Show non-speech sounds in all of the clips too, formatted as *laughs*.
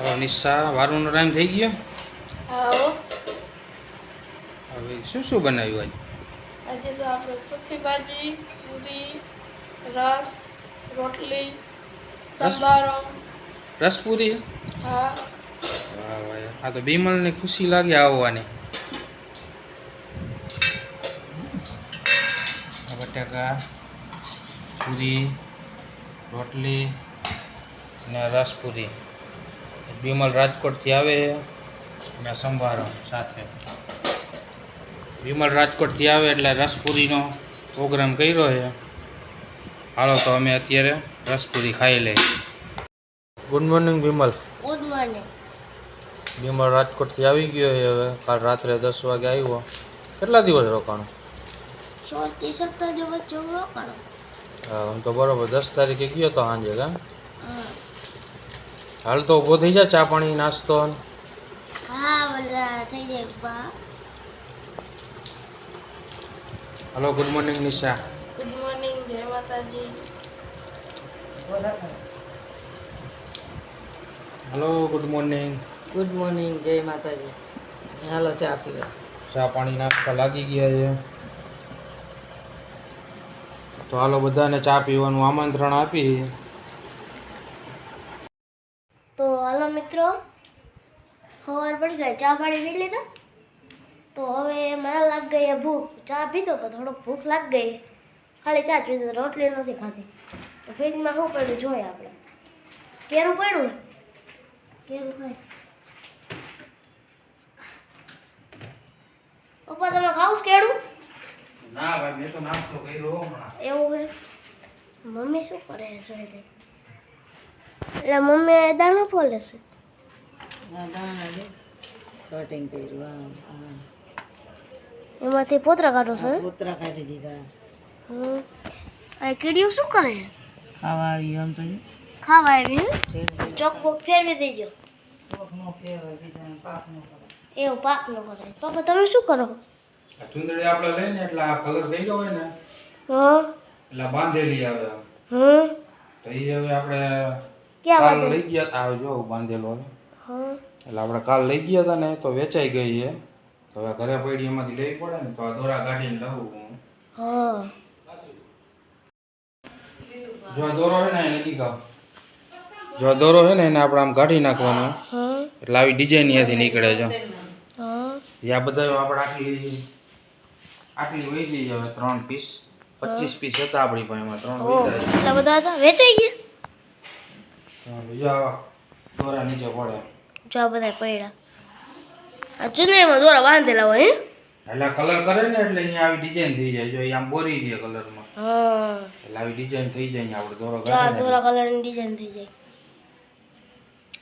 હવે નિશા વારવાનો ટાઈમ થઈ ગયો? હવે શું શું બનાવ્યું આજે? આજે તો આપણે સુખી ભાજી પૂરી રસ રોટલી રસ? પૂરી? હા. વાહ વાહ. આ તો બીમલને ખુશી લાગે આવવાની. બટાકા પૂરી રોટલી અને રસપુરી બીમલ રાજકોટથી આવે અને સંભારો સાથે. વિમલ રાજકોટથી આવે એટલે રસપુરીનો પ્રોગ્રામ કર્યો છે. હાલો તો અમે અત્યારે રસપુરી ખાઈ લઈએ. Good morning Vimal. Good morning Bimal રાજકોટથી આવી ગયો છે હવે. કાલ રાત્રે દસ વાગે આવ્યો. કેટલા દિવસ રોકાણો? સત્તર દિવસ જેવું રોકાણો. હા હું તો બરોબર. દસ તારીખે ગયો તો સાંજે કાં હા. હાલ તો ઊભો થઈ જાય ચા પાણી નાસ્તો. હા બધા થઈ જાય બા hello good morning Nisha. Good morning Jai Mataji. Hello good morning good morning Jai Mataji. હાલો ચા પીવા ચા પાણી નાસ્તા લાગી ગયા છે. તો હાલો બધાને ચા પીવાનું આમંત્રણ આપી તો હાલો મિત્રો. ખબર પડી ગઈ ચા પાણી પી લીધા. તો હવે મને લાગ ગઈ ભૂખ. ચા પીધો પણ થોડોક ભૂખ લાગ ગઈ. ખાલી ચા પીધો રોટલી નથી ખાધી. તો ફ્રીજમાં શું પડ્યું જોઈએ આપણે? કેરું પડ્યું? કેરું ખાય પપ્પા તમે ખાવ કેળું? ના ભાઈ મેં તો નાસ્તો કર્યો હમણાં. એવું છે? મમ્મી શું કરે છે એટલે મમ્મી દાણો ફોલે છે. હા કટિંગ કર્યું હા હા એમાંથી પોતરા કાઢો છો પોતરા કાઢી દીધા. હમ. આ કીડીઓ શું કરે? ખાવા આવી આમ તો ખાવા આવી હે? ચોક બોક ફેરવી દેજો. એવું પાક નો કરે પપ્પા તમે શું કરો? આ ચુંદડી આપણે લઈને એટલે આ કલર થઈ ગયો હોય ને હા. એટલે બાંધેલી આવે. હમ. તો એ હવે આપણે ક્યાં લઈ ગયા આ જો બાંધેલો છે હા એટલે આપણે કાલ લઈ ગયા હતા ને તો વેચાઈ ગઈ છે. તો હવે ઘરે પડી એમાંથી લેવી પડે ને તો આ દોરા કાઢીને લઉં હું. હા. જો આ દોરો છે ને એ નથી જો આ દોરો છે ને એને આપણે આમ કાઢી નાખવાનો. એટલે આવી ડિઝાઇન અહીંયાથી નીકળે છે. હા. એ આ બધા આપણે આટલી આટલી વહી ગઈ હવે ત્રણ પીસ પચીસ પીસ હતા આપણી પાસે એમાં ત્રણ બધા હતા? વેચાઈ ગયા? બીજા દોરા નીચે પડે. જો આ બધા પડ્યા. આ ચુંદડીમાં દોરા બાંધેલા હોય હે? એટલે કલર કરે ને એટલે અહીંયા આવી ડિઝાઇન થઈ જાય. જો આમ બોરી દે કલરમાં હા. એટલે આવી ડિઝાઇન થઈ જાય આપણે દોરો કરે હા દોરા કલરની ડિઝાઇન થઈ જાય.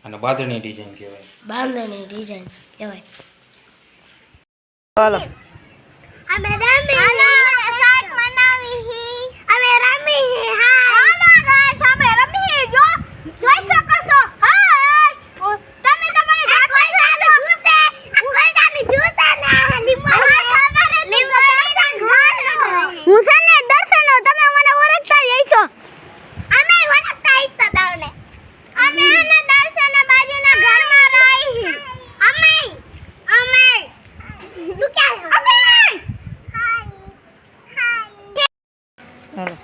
અને બાંધણી ડિઝાઇન કહેવાય. બાંધણી ડિઝાઇન કહેવાય. હાલો અમે રમી શાક બનાવી હી. અમે રમી હી. હા હાલો ગાઈસ અમે રમી હી જો જોઈ શકો છો હાય ઓ, તમે તમારી જાત કોઈ જ્યુસે કોઈ જાની જ્યુસે ને લીંબુ લીંબુ હું છે ને દર્શનો તમે મને ઓળખતા જઈશો અમે ઓળખતા હઈશો તમને અમે આના દર્શને બાજુના ઘરમાં રહી હી અમે અમે તું ક્યાં અમે હાલો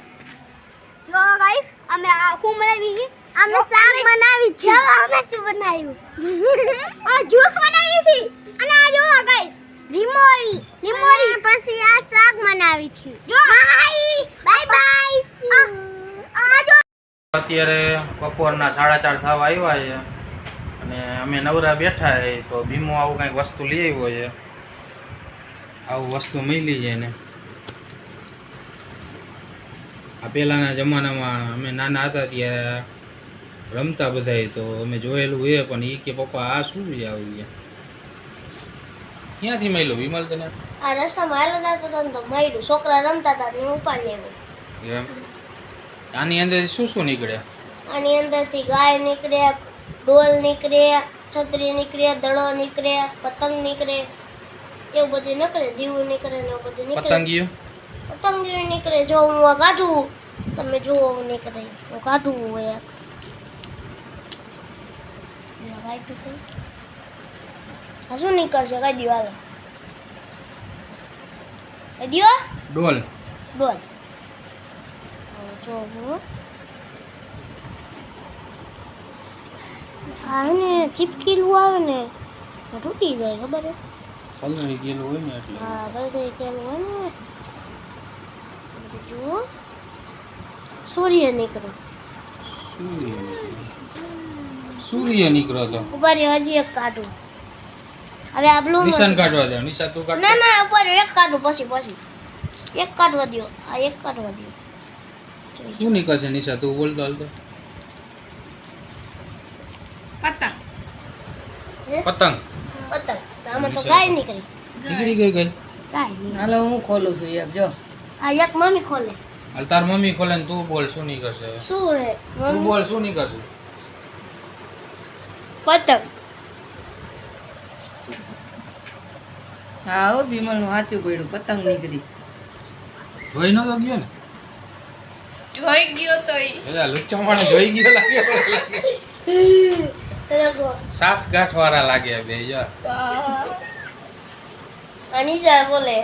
જો ગાઈસ અમે આ શું બનાવી છે અમે શાક બનાવી છે અમે શું બનાવ્યું *laughs* આ જ્યુસ બનાવી છે. અને આ જો ગાઈસ લીમોરી લીમોરી પછી આ શાક બનાવી છે. જો બાય બાય બાય આ જો. અત્યારે બપોરના સાડા ચાર થવા આવ્યા છે. અને અમે નવરા બેઠા છે તો ભીમો આવું કંઈક વસ્તુ લઈ આવ્યો છે. આવું વસ્તુ મળી છે એને આ પહેલાંના જમાનામાં અમે નાના હતા ત્યારે રમતા બધાય તો અમે જોયેલું એ પણ એ કે પપ્પા આ શું છે આવું છે ક્યાંથી મળ્યો વિમલ તને? આ રસ્તામાં હાલો હતા હતો ને તો મળ્યું. છોકરા રમતા હતા ને ઉપાડ એમ? આની અંદર શું શું નીકળે આની અંદરથી ગાય નીકળે ડોલ નીકળે છત્રી નીકળે દડો નીકળે પતંગ નીકળે. એવું બધું નીકળે દીવું નીકળે ને એવું બધું નીકળે. પતંગિયું પતંગિયું નીકળે. જો હું કાઢું તમે જુઓ નીકળે. હું કાઢું હોય કાઢ્યું કઈ આ શું નીકળશે? કઈ દો હાલો. કઈ દો ડોલ. બોલ હવે જો હું. આ ને ચીપકીલું આવે ને તૂટી જાય ખબર પલળી ગયેલું હોય ને એટલે. હા બળદરી કેલું હોય ને. જુઓ સૂર્ય નીકળો સૂર્ય નીકળ્યો. સૂર્ય નીકળ્યો તો? ઉપર હજી એક કાઢું. હવે આ બ્લુ નિશાન કાઢવા દે નિશાન તું કાઢ. ના ના ઉપર એક કાઢું પછી પછી. એક કાઢવા દો આ એક કાઢવા દો શું નીકળશે નિશા તું બોલતો તો પતંગ. હે? પતંગ. પતંગ. તો આમાં તો ગાય નીકળી. નીકળી ગઈ ગઈ. ગાય હાલો હું ખોલું છું એક જો. આ એક મમ્મી ખોલે. હાલ તાર મમ્મી ખોલે ને તું બોલ શું નીકળશે? શું હે તું બોલ શું નીકળશે? પતંગ. હા હો બીમલનું સાચું પડ્યું પતંગ નીકળી. જોઈ નતો ગયો ને? જોઈ ગયો તો લુચ્ચા માણસ જોઈ ગયો લાગે સાત ગાંઠ વાળા લાગે બે યાર અનિશા બોલે.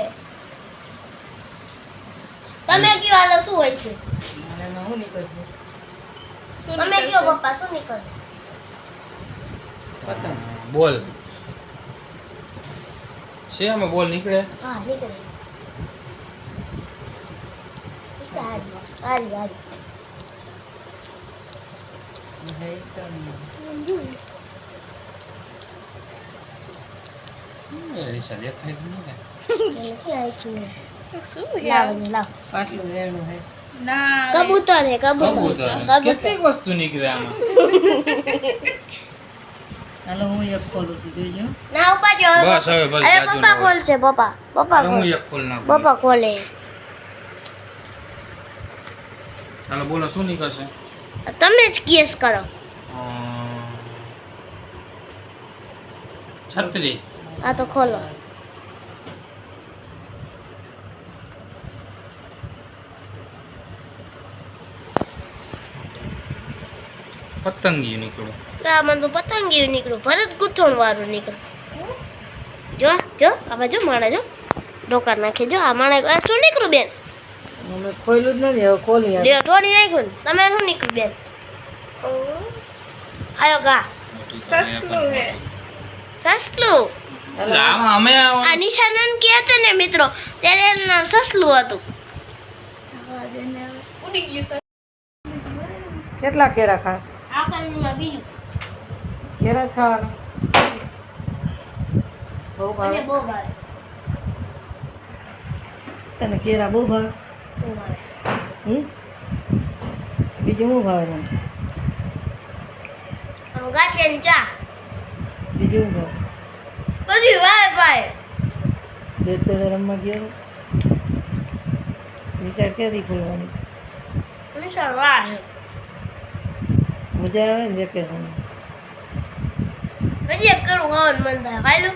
તમે કયો આલો શું હોય છે? મને શું નીકળશે. તમે કયો પપ્પા શું નીકળે પતંગ. બોલ. છે આમાં બોલ નીકળે? હા નીકળે. સારી કબૂતર હે કબૂતર કબૂતર. કબૂતર. વસ્તુ નીકળે આમાં? *laughs* હાલો હું એક ખોલું છું જોઈજો ના ઉપર જો બસ હવે બસ અરે જાજુ પપ્પા ના હોય. ખોલશે પપ્પા પપ્પા હવે હું ખોલ એક ખોલ નાખું પપ્પા ખોલે ચાલો બોલો શું નીકળશે તમે જ કેસ કરો અમ, છત્રી આ તો ખોલો પતંગિયું નીકળ્યું. આ મને તો પતંગિયું નીકળ્યું. ભરત ગૂંથણ વાળું નીકળ્યું. જો જો આમાં જો માણા જો. ડોકા નાખે. જો આ માણા આ શું નીકળ્યું બેન? અમે ખોલ્યું જ નથી હવે ખોલી. લ્યો ઢોળી નાખ્યું તમે શું નીકળ્યું બેન? આયો ગા. સસલું હે. આમાં અમે આ નિશાનંદ કે હતા ને મિત્રો? ત્યારે એનું નામ સસલું હતું. કેટલા કેરા ખાસ? આ કરીમાં બીજું. કેરા જ ખાવાના. બહુ ભાવે. બહુ ભાવે. તને કેરા બહુ ભાવે? બહુ ભાવે. હમ? બીજું શું ભાવે તને? આમ ગાંઠિયાની ચા. બીજું શું ભાવે? બધી ભાવે ભાઈ. બેટ તો રમવા ગયો. વિચાર ક્યાંથી ખોલવાની? નિશાન વાહ. મજા આવે ને વેકેશન એક કરું હવન ખાઈ લો